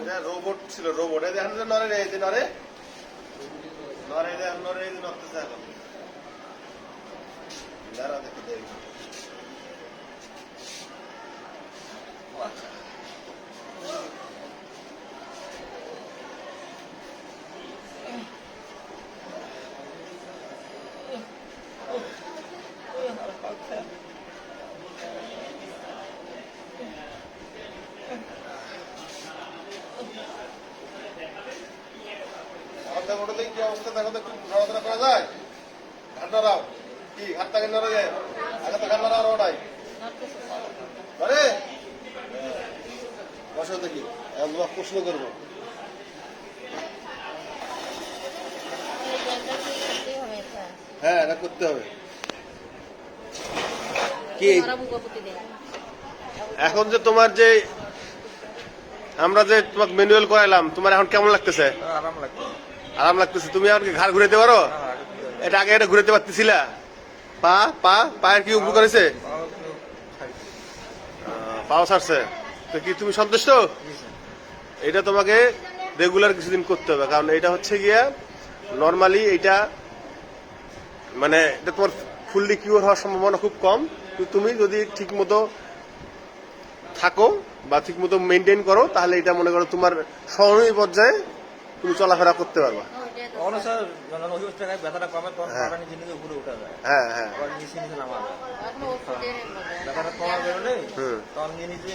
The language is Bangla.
এটা রোবট ছিল রোবট এই দেখেন নরে রে নরে নরে। নরে, এই যে দেখে, দেখি। আমাদের ওটা কি অবস্থা দেখো একটু নড়াচড়া করা যায়? ঘাট নড়াও কি ঘাটটাকে নড়ে যায় আগে তো ঘাট নড়াও ওটাই। আরে! বসো দেখি আমি তোমাকে প্রশ্ন করব। হ্যাঁ এটা করতে হবে। কি? এখন যে তোমার যে, আমরা যে তোমাকে ম্যানুয়াল করাইলাম, তোমার এখন কেমন লাগতেছে? আরাম লাগছে আরাম লাগতেছে। তুমি এখন কি ঘাড় ঘুরাইতে পারো? এটা আগে এটা ঘুরাইতে পারতেছিলা। পা পা, পায়ের কি উপকার হয়েছে? পাও ছাড়ছে। তো কি তুমি সন্তুষ্ট? এটা তোমাকে রেগুলার কিছুদিন করতে হবে। কারণ এটা হচ্ছে গিয়া নর্মালি এটা মানে এটা তোমার ফুললি কিওর হওয়ার সম্ভাবনা খুব কম। তুমি যদি ঠিক মতো থাকো বা ঠিক মতো মেনটেন করো, তাহলে এটা মনে করো তোমার সহনীয় পর্যায়ে তুমি চলাফেরা করতে পারবা। তখন স্যার যখন ওই ব্যথাটা কমে তখন হ্যাঁ। পাটা উপরে উঠা যায়। হ্যাঁ হ্যাঁ। আবার নিচে নিচে নামা যায় ব্যথাটা কমা বেরোলে হুম। তখন নিয়ে নিচে